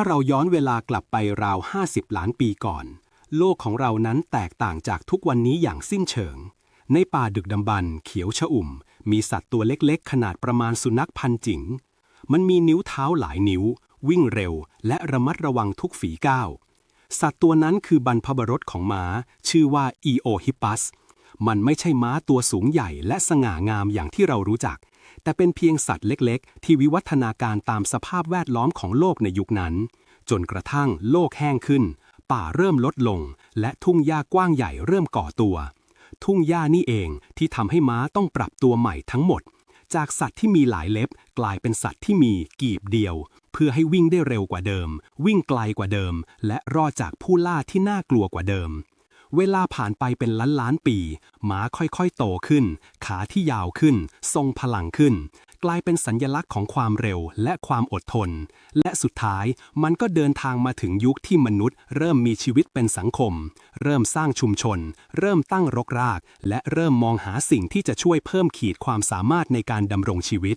ถ้าเราย้อนเวลากลับไปราว 50 ล้านปีก่อน โลกของเรานั้นแตกต่างจากทุกวันนี้อย่างสิ้นเชิง ในป่าดึกดำบรรพ์เขียวชอุ่ม มีสัตว์ตัวเล็กๆ ขนาดประมาณสุนัขพันจิ๋ง มันมีนิ้วเท้าหลายนิ้ว วิ่งเร็ว และระมัดระวังทุกฝีก้าว สัตว์ตัวนั้นคือบรรพบรสของม้า ชื่อว่าอีโอฮิปปัส มันไม่ใช่ม้าตัวสูงใหญ่และสง่างามอย่างที่เรารู้จัก แต่เป็นเพียงสัตว์เล็กๆ ที่วิวัฒนาการตามสภาพแวดล้อมของโลกในยุคนั้น จนกระทั่งโลกแห้งขึ้น ป่าเริ่มลดลง และทุ่งหญ้ากว้างใหญ่เริ่มก่อตัว ทุ่งหญ้านี่เองที่ทำให้ม้าต้องปรับตัวใหม่ทั้งหมด จากสัตว์ที่มีหลายเล็บ กลายเป็นสัตว์ที่มีกีบเดียว เพื่อให้วิ่งได้เร็วกว่าเดิม วิ่งไกลกว่าเดิม และรอดจากผู้ล่าที่น่ากลัวกว่าเดิม เวลาผ่านไปเป็นล้านล้านปี หมาค่อยๆโตขึ้น ขาที่ยาวขึ้น ทรงพลังขึ้น กลายเป็นสัญญลักษณ์ของความเร็วและความอดทน และสุดท้ายมันก็เดินทางมาถึงยุคที่มนุษย์ เริ่มมีชีวิตเป็นสังคม เริ่มสร้างชุมชน เริ่มตั้งรกราก และเริ่มมองหาสิ่งที่จะช่วยเพิ่มขีดความสามารถในการดำรงชีวิต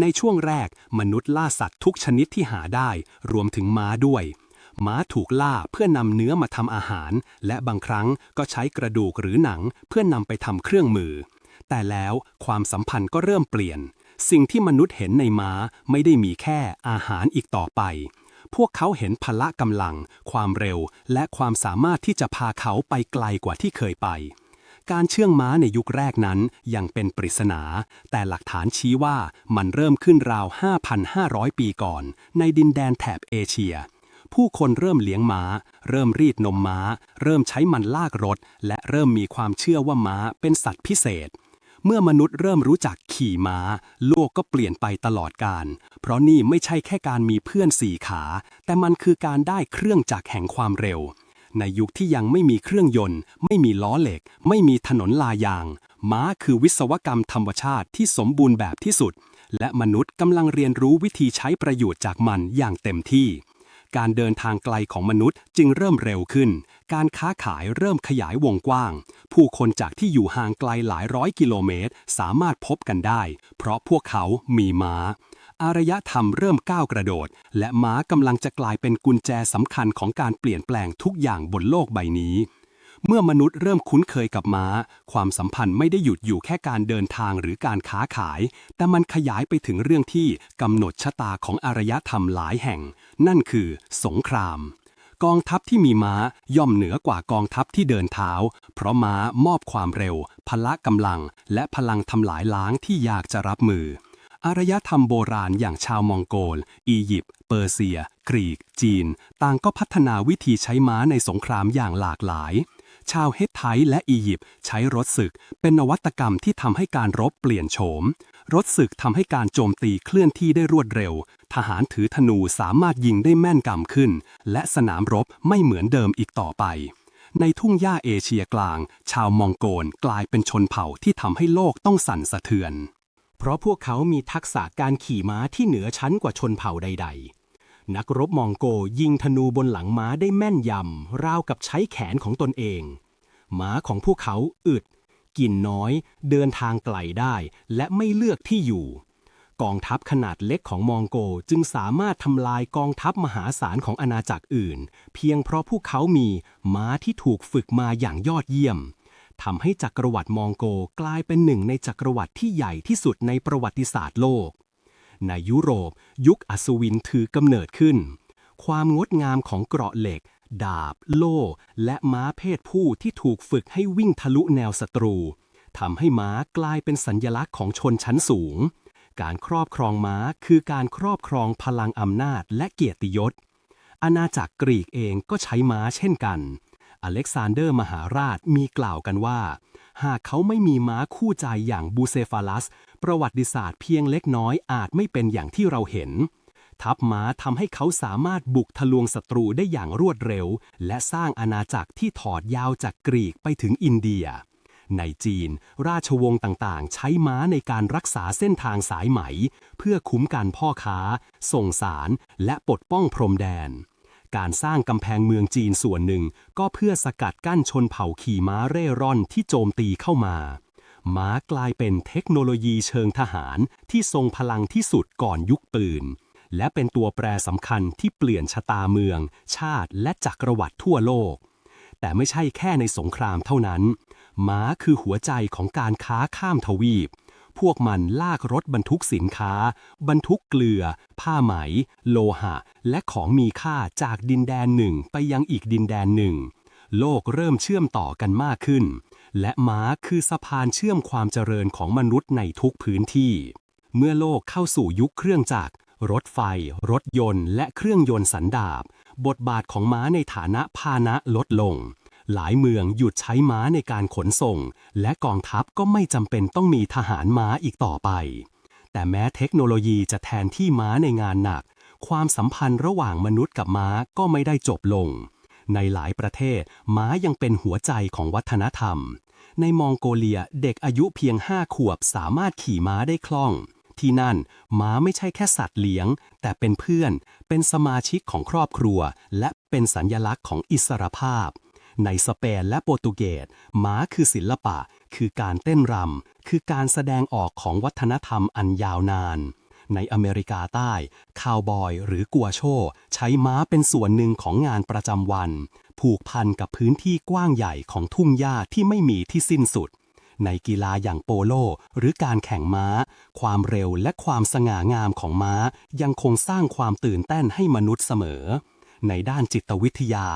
ในช่วงแรกมนุษย์ล่าสัตว์ทุกชนิดที่หาได้ รวมถึงม้าด้วย ม้าถูกล่าเพื่อนำเนื้อมาทำอาหาร และบางครั้งก็ใช้กระดูกหรือหนังเพื่อนำไปทำเครื่องมือ แต่แล้วความสัมพันธ์ก็เริ่มเปลี่ยน สิ่งที่มนุษย์เห็นในม้าไม่ได้มีแค่อาหารอีกต่อไป พวกเขาเห็นพละกำลัง ความเร็ว และความสามารถที่จะพาเขาไปไกลกว่าที่เคยไปการเชื่องม้าในยุคแรกนั้นยังเป็นปริศนา แต่หลักฐานชี้ว่ามันเริ่มขึ้นราว 5,500 ปีก่อน ในดินแดนแถบเอเชีย ผู้คนเริ่มเลี้ยงม้า เริ่มรีดนมม้า เริ่มใช้มันลากรถ และเริ่มมีความเชื่อว่าม้าเป็นสัตว์พิเศษ เมื่อมนุษย์เริ่มรู้จักขี่ม้า โลกก็เปลี่ยนไปตลอดกาลเพราะนี่ไม่ใช่แค่การมีเพื่อนสี่ขา แต่มันคือการได้เครื่องจักรแห่งความเร็ว ในยุคที่ยังไม่มีเครื่องยนต์ ไม่มีล้อเหล็ก ไม่มีถนนลายาง ม้าคือวิศวกรรมธรรมชาติที่สมบูรณ์แบบที่สุด และมนุษย์กำลังเรียนรู้วิธีใช้ประโยชน์จากมันอย่างเต็มที่ การเดินทางไกลของมนุษย์จึงเริ่มเร็วขึ้น การค้าขายเริ่มขยายวงกว้าง ผู้คนจากที่อยู่ห่างไกลหลายร้อยกิโลเมตร สามารถพบกันได้ เพราะพวกเขามีม้า อารยธรรมเริ่มก้าวกระโดด และม้ากำลังจะกลายเป็นกุญแจสำคัญของการเปลี่ยนแปลงทุกอย่างบนโลกใบนี้ เมื่อมนุษย์เริ่มคุ้นเคยกับม้า ความสัมพันธ์ไม่ได้หยุดอยู่แค่การเดินทางหรือการค้าขาย แต่มันขยายไปถึงเรื่องที่กำหนดชะตาของอารยธรรมหลายแห่ง นั่นคือ สงคราม กองทัพที่มีม้าย่อมเหนือกว่ากองทัพที่เดินเท้า เพราะม้ามอบความเร็ว พละกำลัง และพลังทำลายล้างที่ยากจะรับมืออารยธรรมโบราณอย่างชาวมองโกล อียิปต์ เปอร์เซีย กรีก จีน ต่างก็พัฒนาวิธีใช้ม้าในสงครามอย่างหลากหลาย ชาวเฮตไทและอียิปต์ใช้รถศึก เป็นนวัตกรรมที่ทำให้การรบเปลี่ยนโฉม รถศึกทำให้การโจมตีเคลื่อนที่ได้รวดเร็ว ทหารถือธนูสามารถยิงได้แม่นกำขึ้น และสนามรบไม่เหมือนเดิมอีกต่อไป ในทุ่งหญ้าเอเชียกลาง ชาวมองโกลกลายเป็นชนเผ่าที่ทำให้โลกต้องสั่นสะเทือน เพราะพวกเขามีทักษะการขี่ม้าที่เหนือชั้นกว่าชนเผ่าใด ๆ นักรบมองโกยิงธนูบนหลังม้าได้แม่นยำ ราวกับใช้แขนของตนเอง ม้าของพวกเขาอึด กินน้อย เดินทางไกลได้และไม่เลือกที่อยู่ กองทัพขนาดเล็กของมองโกจึงสามารถทำลายกองทัพมหาศาลของอาณาจักรอื่น เพียงเพราะพวกเขามีม้าที่ถูกฝึกมาอย่างยอดเยี่ยมทำให้จักรวรรดิมองโกกลายเป็นหนึ่งในจักรวรรดิที่ใหญ่ที่สุดในประวัติศาสตร์โลก ในยุโรป ยุคอัศวินถือกำเนิดขึ้น ความงดงามของเกราะเหล็ก ดาบ โล่ และม้าเพศผู้ที่ถูกฝึกให้วิ่งทะลุแนวศัตรูทำให้ม้ากลายเป็นสัญญลักษณ์ของชนชั้นสูง การครอบครองม้าคือการครอบครองพลังอำนาจและเกียรติยศ อาณาจักรกรีกเองก็ใช้ม้าเช่นกัน อเล็กซานเดอร์มหาราชมีกล่าวกันว่า หากเขาไม่มีม้าคู่ใจอย่างบูเซฟาลัส ประวัติศาสตร์เพียงเล็กน้อยอาจไม่เป็นอย่างที่เราเห็น ทัพม้าทำให้เขาสามารถบุกทะลวงศัตรูได้อย่างรวดเร็ว และสร้างอาณาจักรที่ถอดยาวจากกรีกไปถึงอินเดีย ในจีน ราชวงศ์ต่างๆ ใช้ม้าในการรักษาเส้นทางสายไหม เพื่อคุ้มกันพ่อค้า ส่งสารและปกป้องพรมแดนการสร้างกำแพงเมืองจีนส่วนหนึ่ง ก็เพื่อสกัดกั้นชนเผ่าขี่ม้าเร่ร่อนที่โจมตีเข้ามา ม้ากลายเป็นเทคโนโลยีเชิงทหารที่ทรงพลังที่สุดก่อนยุคปืน และเป็นตัวแปรสำคัญที่เปลี่ยนชะตาเมือง ชาติและจักรวรรดิทั่วโลก แต่ไม่ใช่แค่ในสงครามเท่านั้น ม้าคือหัวใจของการค้าข้ามทวีป พวกมันลากรถบรรทุกสินค้า บรรทุกเกลือ ผ้าไหม โลหะ และของมีค่าจากดินแดนหนึ่งไปยังอีกดินแดนหนึ่ง โลกเริ่มเชื่อมต่อกันมากขึ้น และม้าคือสะพานเชื่อมความเจริญของมนุษย์ในทุกพื้นที่ เมื่อโลกเข้าสู่ยุคเครื่องจักร รถไฟ รถยนต์ และเครื่องยนต์สันดาปบทบาทของม้าในฐานะพาหนะลดลง หลายเมืองหยุดใช้ม้าในการขนส่ง และกองทัพก็ไม่จำเป็นต้องมีทหารม้าอีกต่อไป แต่แม้เทคโนโลยีจะแทนที่ม้าในงานหนัก ความสัมพันธ์ระหว่างมนุษย์กับม้าก็ไม่ได้จบลง ในหลายประเทศ ม้ายังเป็นหัวใจของวัฒนธรรม ในมองโกเลียเด็กอายุเพียงห้าขวบสามารถขี่ม้าได้คล่อง ที่นั่น ม้าไม่ใช่แค่สัตว์เลี้ยง แต่เป็นเพื่อน เป็นสมาชิกของครอบครัว และเป็นสัญญลักษณ์ของอิสรภาพ ในสเปนและโปรตุเกส ม้าคือศิลปะ คือการเต้นรำคือการแสดงออกของวัฒนธรรมอันยาวนาน ในอเมริกาใต้คาวบอยหรือกัวโช ใช้ม้าเป็นส่วนหนึ่งของงานประจำวัน ผูกพันกับพื้นที่กว้างใหญ่ของทุ่งหญ้าที่ไม่มีที่สิ้นสุด ในกีฬาอย่างโปโล หรือการแข่งม้า ความเร็วและความสง่างามของม้ายังคงสร้างความตื่นเต้นให้มนุษย์เสมอในด้านจิตวิทยา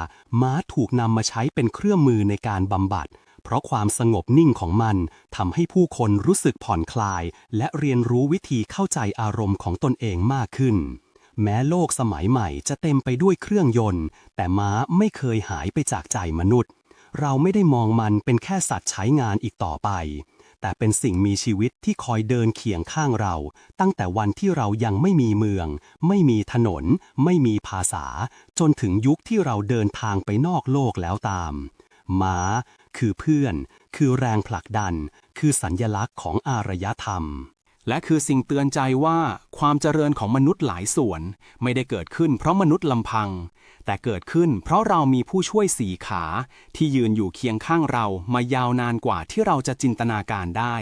ม้าถูกนำมาใช้เป็นเครื่องมือในการบำบัด เพราะความสงบนิ่งของมันทำให้ผู้คนรู้สึกผ่อนคลาย และเรียนรู้วิธีเข้าใจอารมณ์ของตนเองมากขึ้น แม้โลกสมัยใหม่จะเต็มไปด้วยเครื่องยนต์ แต่ม้าไม่เคยหายไปจากใจมนุษย์ เราไม่ได้มองมันเป็นแค่สัตว์ใช้งานอีกต่อไป แต่เป็นสิ่งมีชีวิตที่คอยเดินเคียงข้างเรา ตั้งแต่วันที่เรายังไม่มีเมือง ไม่มีถนน ไม่มีภาษา จนถึงยุคที่เราเดินทางไปนอกโลกแล้วตาม ม้า คือเพื่อน คือแรงผลักดัน คือสัญญลักษณ์ของอารยธรรม และคือสิ่งเตือนใจว่าความเจริญของมนุษย์หลายส่วน ไม่ได้เกิดขึ้นเพราะมนุษย์ลำพัง แต่เกิดขึ้นเพราะเรามีผู้ช่วยสี่ขา ที่ยืนอยู่เคียงข้างเรามายาวนานกว่าที่เราจะจินตนาการได้